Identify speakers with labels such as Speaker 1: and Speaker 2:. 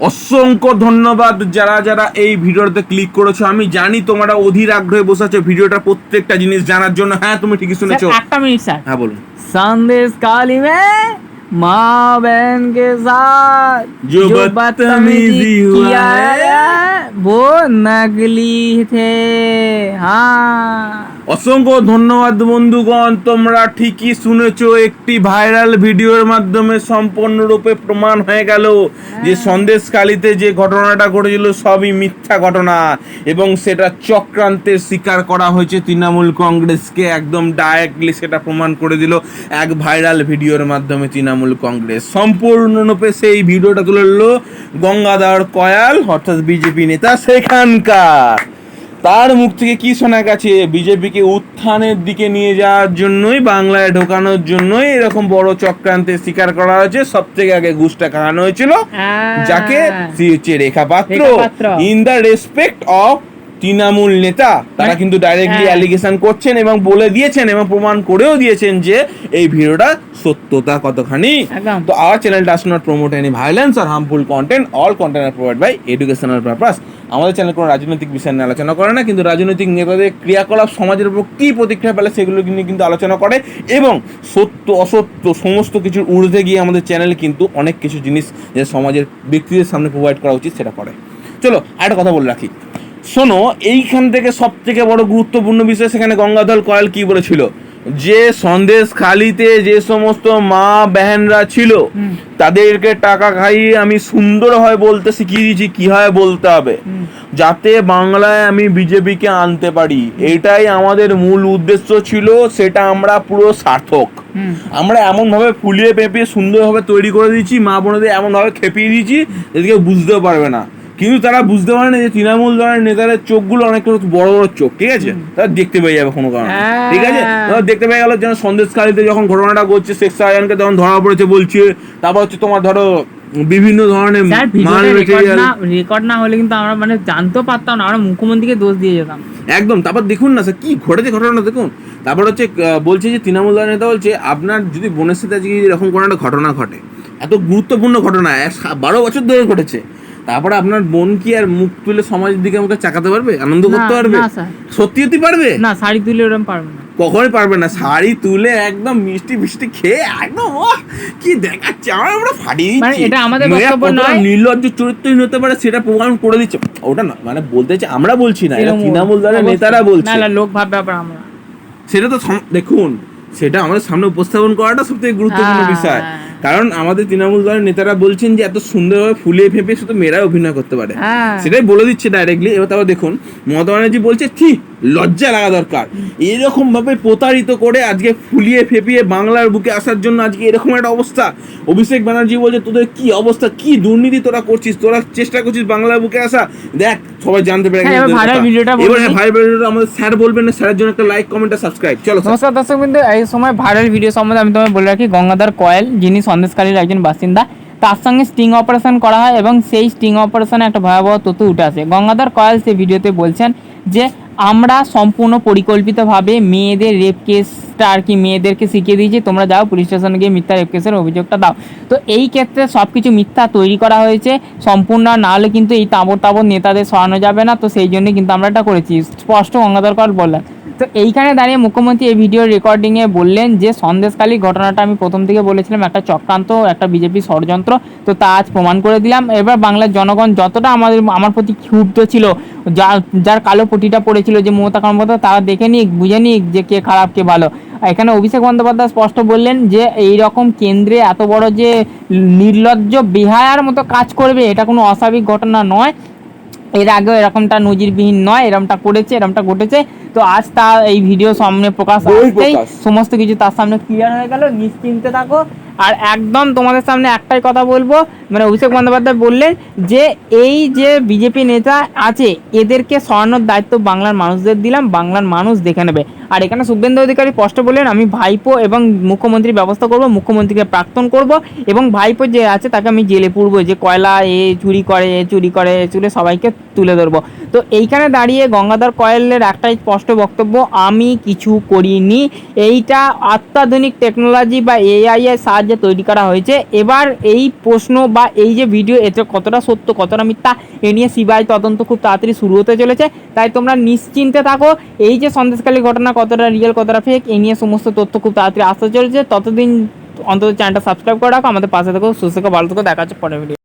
Speaker 1: অসংখ্য ধন্যবাদ যারা যারা এই ভিডিওটাতে ক্লিক করেছ। আমি জানি তোমরা অধীর আগ্রহে বসে আছো ভিডিওটা প্রত্যেকটা জিনিস জানার জন্য। হ্যাঁ তুমি ঠিকই শুনেছো।
Speaker 2: একটা মিনিট স্যার।
Speaker 1: হ্যাঁ বলুন।
Speaker 2: সন্দেশ কালিমে में माँ बहन के साथ
Speaker 1: जो बदतमीजी हुआ है,
Speaker 2: वो नकली थे हाँ
Speaker 1: অসংখ্য ধন্যবাদ বন্ধুগণ তোমরা ঠিকই শুনেছো একটি ভাইরাল ভিডিওর মাধ্যমে সম্পূর্ণরূপে প্রমাণ হয়ে গেল যে সন্দেশকালীতে যে ঘটনাটা ঘটেছিল সবই মিথ্যা ঘটনা এবং সেটা চক্রান্তের শিকার করা হয়েছে তৃণমূল কংগ্রেসকে একদম ডাইরেক্টলি সেটা প্রমাণ করে দিল এক ভাইরাল ভিডিওর মাধ্যমে তৃণমূল কংগ্রেস। সম্পূর্ণরূপে সেই ভিডিওটা তুলে নিল গঙ্গাধর কয়াল অর্থাৎ বিজেপি নেতা সেখানকার। তার মুখ থেকে কি শোনা গেছে? বিজেপিকে উত্থানের দিকে নিয়ে যাওয়ার জন্যই বাংলায় ঢোকানোর জন্যই এরকম বড় চক্রান্তের শিকার করা হয়েছে। সব থেকে আগে ঘুষটা খাওয়ানো হয়েছিল
Speaker 2: হ্যাঁ।
Speaker 1: যাকে Rekha Patra
Speaker 2: Rekha Patra.
Speaker 1: In the respect of Trinamool নেতা তারা
Speaker 2: মানে-
Speaker 1: কিন্তু ডাইরেক্টলি
Speaker 2: হ্যাঁ।
Speaker 1: অ্যালিগেশন করছেন এবং বলে দিয়েছেন এবং প্রমাণ করেও দিয়েছেন যে এই ভিডিওটা সত্যতা কতখানি তো our channel does not promote any violence or harmful content. All content are provided by educational purpose. আমাদের চ্যানেল কোনো রাজনৈতিক বিষয় নিয়ে আলোচনা করে না কিন্তু রাজনৈতিক নেতাদের ক্রিয়াকলাপ সমাজের উপর কী প্রতিক্রিয়া পেলে সেগুলো নিয়ে কিন্তু আলোচনা করে এবং সত্য অসত্য সমস্ত কিছুর ঊর্ধ্বে গিয়ে আমাদের চ্যানেল কিন্তু অনেক কিছু জিনিস যে সমাজের ব্যক্তিদের সামনে প্রোভাইড করা উচিত সেটা করে চলো আরেকটা কথা বলে রাখি শোনো এইখান থেকে সব থেকে বড় গুরুত্বপূর্ণ বিষয় সেখানে গঙ্গাধর কয়াল কি বলেছিল? যে সন্দেশ খালিতে যে সমস্ত মা বেহেনরা ছিল তাদেরকে টাকা খাইয়ে আমি সুন্দরভাবে বলতে শিখিয়ে দিয়েছি কীভাবে বলতে হবে। যাতে বাংলায় আমি বিজেপিকে আনতে পারি। এটাই আমাদের মূল উদ্দেশ্য ছিল সেটা আমরা পুরো সার্থক। আমরা এমনভাবে ফুলিয়ে পেঁপিয়ে সুন্দরভাবে তৈরি করে দিয়েছি মা বোনদের এমনভাবে খেপিয়ে দিয়েছি এদিকে বুঝতেও পারবে না। কিন্তু তারা বুঝতে পারে না যে তৃণমূল দলের নেতাদের চোখগুলো অনেক বড় বড় চোখ ঠিক আছে? তারা দেখতে পেয়ে যাবে কোনো কারণে।
Speaker 2: হ্যাঁ।
Speaker 1: ঠিক আছে? তারা দেখতে পেয়ে গেল যেন সন্দেশকালীতে যখন ঘটনাটা ঘটছে শেখ শাহজাহানকে তখন ধরা পড়েছে বলছে তারপর হচ্ছে তোমার ধরো বিভিন্ন ধরনের
Speaker 2: রেকর্ড না হলে কিন্তু আমরা মানে জানতেও পারতাম না আমরা মুখ্যমন্ত্রীকে দোষ দিয়ে যেতাম।
Speaker 1: একদম তারপর দেখুন না স্যার কি ঘটেছে ঘটনা দেখুন। তারপর হচ্ছে বলছে যে তৃণমূল দলের নেতা বলছে আপনার যদি বোনের সাথে আজকে এরকম কোনো একটা ঘটনা ঘটে এত গুরুত্বপূর্ণ ঘটনা বারো বছর ধরে ঘটেছে তারপরে আপনার বোন কি আর মুখ তুলে সমাজের দিকে আমাকে চাকাতে পারবে? আনন্দ করতে পারবে? সত্যি সত্যি পারবে?
Speaker 2: না শাড়ি তুলে ওরকম পারবে না।
Speaker 1: কখনোই পারবে না। শাড়ি তুলে একদম মিষ্টি মিষ্টি খেয়ে একদম কি দেখাচ্ছে? আমার আমরা ফাটিয়ে
Speaker 2: মানে
Speaker 1: দিচ্ছি।
Speaker 2: এটা আমাদের বক্তব্য নয়।
Speaker 1: নির্লজ্জ চরিত্রহীন হতে পারে সেটা প্রমাণ করে দিচ্ছে। ওটা না মানে বলতে চাই আমরা বলছি না এটা
Speaker 2: তৃণমূল।
Speaker 1: দলের নেতারা বলছে
Speaker 2: না না লোক ভাববে আবার আমরা।
Speaker 1: সেটা তো দেখুন সেটা আমাদের সামনে উপস্থাপন করাটা সব থেকে গুরুত্বপূর্ণ
Speaker 2: হ্যাঁ।
Speaker 1: বিষয়। কারণ আমাদের তৃণমূল দলের নেতারা বলছেন যে এত সুন্দরভাবে ফুলিয়ে ফেঁপে শুধু মেয়েরা অভিনয় করতে পারে।
Speaker 2: হ্যাঁ।
Speaker 1: সেটাই বলে দিচ্ছে ডাইরেক্টলি এবার তারপর দেখুন মমতা ব্যানার্জি বলছে কি লজ্জা লাগা দরকার। এরকম ভাবে প্রতারিত করে আজকে ফুলিয়ে ফেপিয়ে বাংলার বুকে আসার জন্য আজকে এরকম একটা অবস্থা। অভিষেক ব্যানার্জি বলছে তোদের কি অবস্থা? কি দুর্নীতি তোরা করছিস? তোরা চেষ্টা করছিস বাংলার বুকে আসা? দেখ সবাই জানতে পেরে
Speaker 2: হ্যাঁ, এবার viral ভিডিওটা
Speaker 1: আমাদের স্যার বলবেন না স্যারের জন্য একটা লাইক কমেন্ট সাবস্ক্রাইব চলো
Speaker 2: নমস্কার দর্শক বিন্দু এই সময় ভাইরাল ভিডিও সম্বন্ধে আমি তোমায় বলে রাখি গঙ্গাধর কয়েল যিনি সন্দেশকারীর একজন বাসিন্দা তার সঙ্গে স্টিং অপারেশন করা হয় এবং সেই স্টিং অপারেশনে একটা ভয়াবহ তথ্য উঠে আসে। গঙ্গাধর কয়েল সেই ভিডিওতে বলছেন যে, আমরা সম্পূর্ণ পরিকল্পিতভাবে মেয়েদের রেপ কেসটা আর কি মেয়েদেরকে শিখিয়ে দিয়েছি, তোমরা যাও পুলিশ স্টেশনে গিয়ে মিথ্যা রেপ কেসের অভিযোগটা দাও। তো এই ক্ষেত্রে সব কিছু মিথ্যা তৈরি করা হয়েছে, সম্পূর্ণ না হলে কিন্তু এই তাবর তাবর নেতাদের সরানো যাবে না। তো সেই জন্য কিন্তু আমরা এটা করেছি। স্পষ্ট গঙ্গাধর কয়েল বললেন। তো এইখানে দাঁড়িয়ে মুখ্যমন্ত্রী এই ভিডিও রেকর্ডিংয়ে বললেন যে সন্দেশকালী ঘটনাটা আমি প্রথম থেকে বলেছিলাম, একটা চক্রান্ত, একটা বিজেপি ষড়যন্ত্র, তো তা আজ প্রমাণ করে দিলাম। এবার বাংলার জনগণ যতটা আমাদের, আমার প্রতি ক্ষুব্ধ ছিল যার যার কালো পটিটা পড়েছিল যে মমতা কর্মকর্তা, তারা দেখে নিক, বুঝে নিক যে কে খারাপ, কে ভালো। এখানে অভিষেক বন্দ্যোপাধ্যায় স্পষ্ট বললেন যে এই রকম কেন্দ্রে এত বড় যে নির্লজ্জ, বেহায়ার মতো কাজ করবে, এটা কোনো অস্বাভাবিক ঘটনা নয়। এর আগেও এরকমটা নজিরবিহীন নয় এরকমটা করেছে এরকমটা ঘটেছে। তো আজ তা এই ভিডিও সামনে প্রকাশ। সমস্ত কিছু তার সামনে ক্লিয়ার হয়ে গেল। নিশ্চিন্তে থাকো। আর একদম তোমাদের সামনে একটাই কথা বলব মানে অভিষেক বন্দ্যোপাধ্যায় বললেন যে এই যে বিজেপি নেতা আছে, এদেরকে সরানোর দায়িত্ব বাংলার মানুষদের দিলাম, বাংলার মানুষ দেখে নেবে। আর এখানে শুভেন্দু অধিকারী স্পষ্ট বললেন, আমি ভাইপো এবং মুখ্যমন্ত্রীর ব্যবস্থা করব, মুখ্যমন্ত্রীকে প্রাক্তন করব এবং ভাইপো যে আছে তাকে আমি জেলে পুরবো যে কয়লা, এ চুরি করে, এ চুরি করে, এ চুরি সবাইকে তুলে ধরবো। তো এইখানে দাঁড়িয়ে গঙ্গাধর কয়েলের একটাই স্পষ্ট বক্তব্য, আমি কিছু করিনি। এইটা অত্যাধুনিক টেকনোলজি বা এআই এর সাহায্যে তৈরি করা হয়েছে। এবার এই প্রশ্ন বা এই যে ভিডিও এতে কতটা সত্য, কতটা মিথ্যা, এ নিয়ে সিবিআই তদন্ত খুব তাড়াতাড়ি শুরু হতে চলেছে। তাই তোমরা নিশ্চিন্তে থাকো, এই যে সন্দেশকালী ঘটনা কতটা রিয়েল কতটা ফেক এই নিয়ে সমস্ত তথ্য খুব তাড়াতাড়ি আসতে চলেছে। ততদিন অন্তত চ্যানেলটা সাবস্ক্রাইব করে রাখো, আমাদের পাশে থেকো, সুস্থ ভালো থেকো, দেখা হচ্ছে পরের ভিডিও